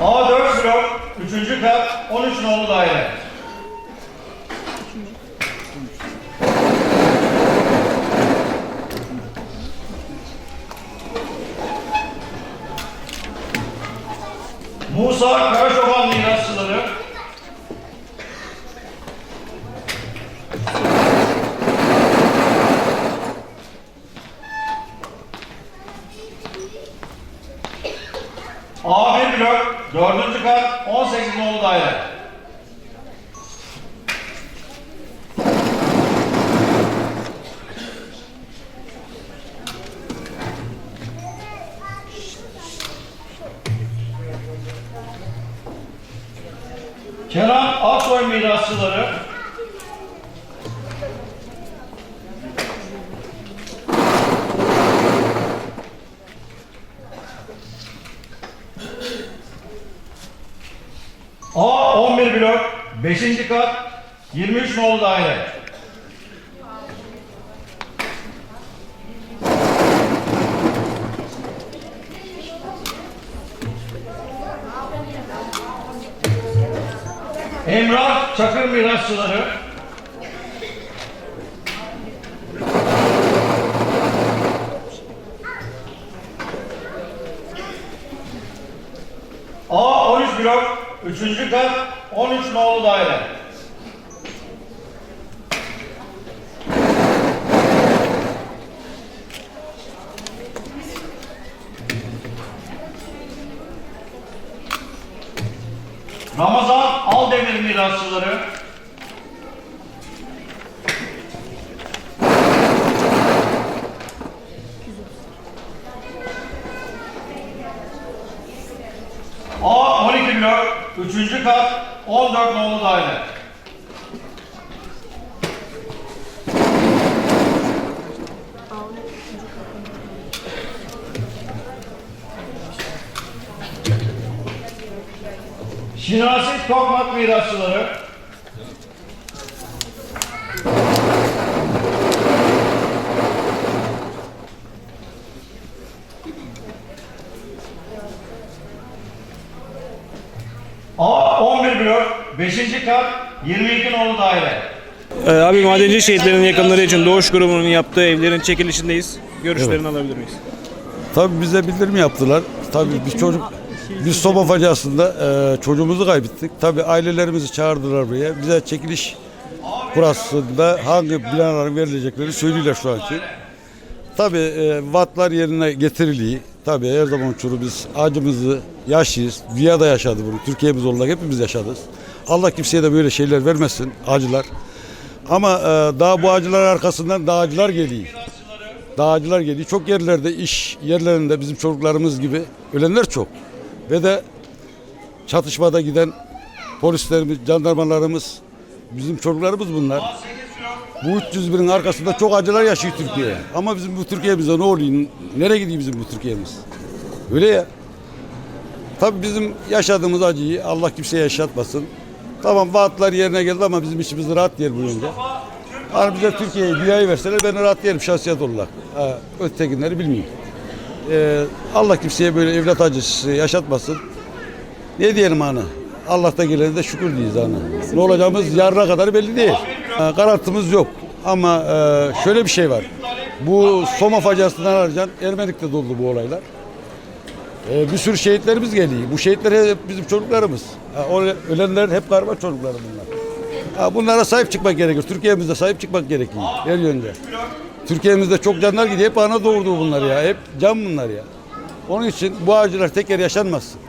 A4 blok 3. kat 13 nolu daire. Musa Karaşoban mirasçıları 4. kat 18 nolu daire. Kenan Aksoy mirasçıları A11 blok 5. kat 23 nolu daire. Emrah Çakır mirasçıları A13 blok 3. kat 13 nolu daire. Ramazan Aldemir mirasçıları A12 blok 3. kat 14 nolu daire. Şinasi Tokmak mirasçıları A11 blok 5. kat 22 nolu daire. Ee, abi madenci şehitlerinin yakınları için Doğuş grubunun yaptığı evlerin çekilişindeyiz. Görüşlerini alabilir miyiz? Tabii bize bildirim yaptılar. Tabii biz çocuk biz soba faciasında e, çocuğumuzu kaybettik. Tabii ailelerimizi çağırdılar buraya. Bize çekiliş burasında hangi binaların verilecekleri söylüyorlar şu anki. Tabii e, vatlar yerine getiriliği. Tabii her zaman uçuru biz acımızı yaşıyız. Dünyada yaşadı bunu. Türkiye'miz olarak hepimiz yaşadık. Allah kimseye de böyle şeyler vermesin acılar. Ama e, daha bu acılar arkasından dağcılar geliyor. Dağcılar geliyor. Çok yerlerde iş yerlerinde bizim çocuklarımız gibi ölenler çok. Ve de çatışmada giden polislerimiz, jandarmalarımız, bizim çocuklarımız bunlar. Bu 300 binin arkasında çok acılar yaşıyor Türkiye. Ama bizim bu Türkiye'mize ne oluyor? Nereye gidiyor bizim bu Türkiye'miz? Öyle ya. Tabii bizim yaşadığımız acıyı Allah kimseye yaşatmasın. Tamam vaatler yerine geldi ama bizim içimiz rahat yer bu yönde. Hani bize Türkiye'yi, dünyayı verseler ben rahat yerim şahsiyet olarak. Ha, ötekinleri bilmiyorum. Ee, Allah kimseye böyle evlat acısı yaşatmasın. Ne diyelim hani? Allah'ta gelene de şükür diyiz hani. Ne olacağımız yarına kadar belli değil. Ha, Karartımız yok. Ama e, şöyle bir şey var. Bu Soma faciasından harcan Ermenik'te doldu bu olaylar. E, bir sürü şehitlerimiz geliyor. Bu şehitler hep bizim çocuklarımız. Ölenler hep karma çocukları bunlar. Bunlara sahip çıkmak gerekiyor. Türkiye'mizde sahip çıkmak gerekiyor her yönde. Türkiye'mizde çok canlar gidiyor. Hep ana doğurdu bunlar ya. Hep can bunlar ya. Onun için bu acılar tekrar yaşanmasın.